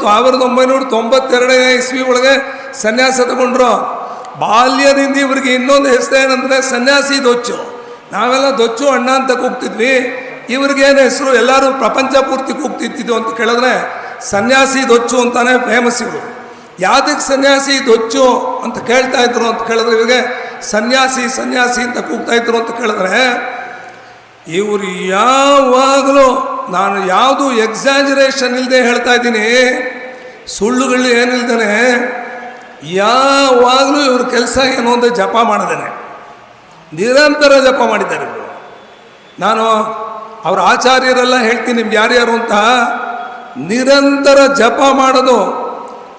ಸಾವಿರದ ಒಂಬೈನೂರ ತೊಂಬತ್ತೆರಡನೇ ಇಸ್ವಿ ಒಳಗೆ ಸನ್ಯಾಸ ತಗೊಂಡ್ರು. ಬಾಲ್ಯದಿಂದ ಇವ್ರಿಗೆ ಇನ್ನೊಂದು ಹೆಸರು ಏನಂದ್ರೆ ಸನ್ಯಾಸಿ ದೊಚ್ಚು. ನಾವೆಲ್ಲ ದೊಚ್ಚು ಅಣ್ಣ ಅಂತ ಕೂಗ್ತಿದ್ವಿ. ಇವ್ರಿಗೇನು ಹೆಸರು? ಎಲ್ಲರೂ ಪ್ರಪಂಚ ಪೂರ್ತಿ ಕೂಗ್ತಿದ್ದು ಅಂತ ಕೇಳಿದ್ರೆ ಸನ್ಯಾಸಿ ದೊಚ್ಚು ಅಂತಾನೆ ಫೇಮಸ್ ಇವರು. ಯಾವ್ದಕ್ಕೆ ಸನ್ಯಾಸಿ ದೊಚ್ಚು ಅಂತ ಕೇಳ್ತಾ ಇದ್ರು ಅಂತ ಕೇಳಿದ್ರೆ ಇವ್ರಿಗೆ ಸನ್ಯಾಸಿ ಸನ್ಯಾಸಿ ಅಂತ ಕೂಗ್ತಾ ಇದ್ರು ಅಂತ ಕೇಳಿದ್ರೆ ಇವರು ಯಾವಾಗಲೂ ನಾನು ಯಾವುದು ಎಕ್ಸಾಜರೇಷನ್ ಇಲ್ಲದೆ ಹೇಳ್ತಾ ಇದ್ದೀನಿ. ಸುಳ್ಳುಗಳು ಏನಿಲ್ದೇ ಯಾವಾಗಲೂ ಇವ್ರ ಕೆಲಸ ಏನು ಅಂತ ಜಪ ಮಾಡಿದ್ದೇನೆ ನಿರಂತರ ಜಪ ಮಾಡಿದ್ದಾರೆ ನಾನು ಅವರ ಆಚಾರ್ಯರೆಲ್ಲ ಹೇಳ್ತೀನಿ, ನಿಮ್ಗೆ ಯಾರ್ಯಾರು ಅಂತ. ನಿರಂತರ ಜಪ ಮಾಡೋದು.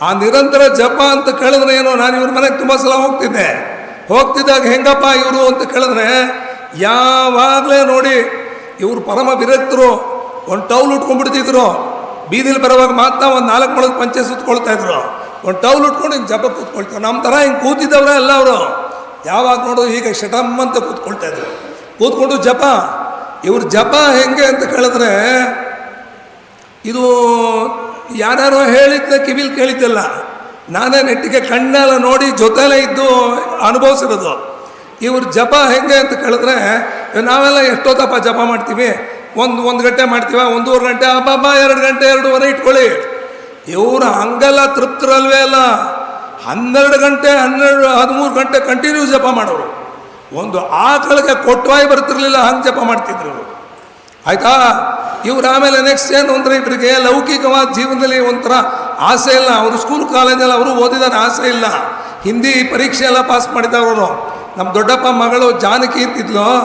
ಆ ನಿರಂತರ ಜಪ ಅಂತ ಕೇಳಿದ್ರೆ ಏನು, ನಾನು ಇವ್ರ ಮನೆಗೆ ತುಂಬ ಸಲ ಹೋಗ್ತಿದ್ದೆ. ಹೋಗ್ತಿದ್ದಾಗ ಹೆಂಗಪ್ಪ ಇವರು ಅಂತ ಕೇಳಿದ್ರೆ, ಯಾವಾಗಲೇ ನೋಡಿ ಇವರು ಪರಮ ವಿರಕ್ತರು ಒಂದು ಟೌಲ್ ಉಟ್ಕೊಂಡ್ಬಿಡ್ತಿದ್ರು. ಬೀದಿಲಿ ಬರೋವಾಗ ಮಾತ್ರ ಒಂದು ನಾಲ್ಕು ಮೊಳಗೆ ಪಂಚೆ ಸುತ್ಕೊಳ್ತಾ ಇದ್ರು. ಒಂದು ಟೌಲ್ ಉಟ್ಕೊಂಡು ಹಿಂಗೆ ಜಪ ಕೂತ್ಕೊಳ್ತಾರೆ ನಮ್ಮ ಥರ ಹಿಂಗೆ ಕೂತಿದ್ದವ್ರೆ ಎಲ್ಲ ಅವರು. ಯಾವಾಗ ನೋಡೋದು ಹೀಗೆ ಶಟಮ್ ಅಂತ ಕೂತ್ಕೊಳ್ತಾ ಇದ್ರು. ಕೂತ್ಕೊಂಡು ಜಪ. ಇವ್ರ ಜಪ ಹೆಂಗೆ ಅಂತ ಕೇಳಿದ್ರೆ, ಇದು ಯಾರ್ಯಾರೋ ಹೇಳಿದ್ದ, ಕಿವಿಲ್ ಕೇಳಿದ್ದಲ್ಲ. ನಾನೇ ನೆಟ್ಟಿಗೆ ಕಣ್ಣೆಲ್ಲ ನೋಡಿ ಜೊತೆಲೇ ಇದ್ದು ಅನುಭವಿಸಿರೋದು. ಇವ್ರ ಜಪ ಹೆಂಗೆ ಅಂತ ಕೇಳಿದ್ರೆ, ನಾವೆಲ್ಲ ಎಷ್ಟೊತ್ತಪ್ಪ ಜಪ ಮಾಡ್ತೀವಿ. ಒಂದು ಒಂದು ಗಂಟೆ ಮಾಡ್ತೀವ? ಒಂದೂವರೆ ಗಂಟೆ? ಅಬ್ಬಬ್ಬ ಎರಡು ಗಂಟೆ, ಎರಡೂವರೆ ಇಟ್ಕೊಳ್ಳಿ. ಇವರು ಹಂಗೆಲ್ಲ ತೃಪ್ತರಲ್ವೇ ಅಲ್ಲ. ಹನ್ನೆರಡು ಗಂಟೆ, ಹನ್ನೆರಡು, ಹದಿಮೂರು ಗಂಟೆ ಕಂಟಿನ್ಯೂ ಜಪ ಮಾಡೋರು. ಒಂದು ಆಕಳಿಗೆ ಕೊಟ್ಟವಾಯಿ ಬರ್ತಿರ್ಲಿಲ್ಲ, ಹಂಗೆ ಜಪ ಮಾಡ್ತಿದ್ರು ಇವರು. ಆಯ್ತಾ? ಇವ್ರು ಆಮೇಲೆ ನೆಕ್ಸ್ಟ್ ಏನು ಅಂದರೆ ಇವರಿಗೆ ಲೌಕಿಕವಾದ ಜೀವನದಲ್ಲಿ ಒಂಥರ ಆಸೆ ಇಲ್ಲ. ಅವರು ಸ್ಕೂಲ್ ಕಾಲೇಜಲ್ಲಿ ಅವರು ಓದಿದಾರೆ, ಆಸೆ ಇಲ್ಲ. ಹಿಂದಿ ಪರೀಕ್ಷೆ ಎಲ್ಲ ಪಾಸ್ ಮಾಡಿದವರು. ನಮ್ಮ ದೊಡ್ಡಪ್ಪ ಮಗಳು ಜಾನಕಿ ಅಂತಿದ್ಲು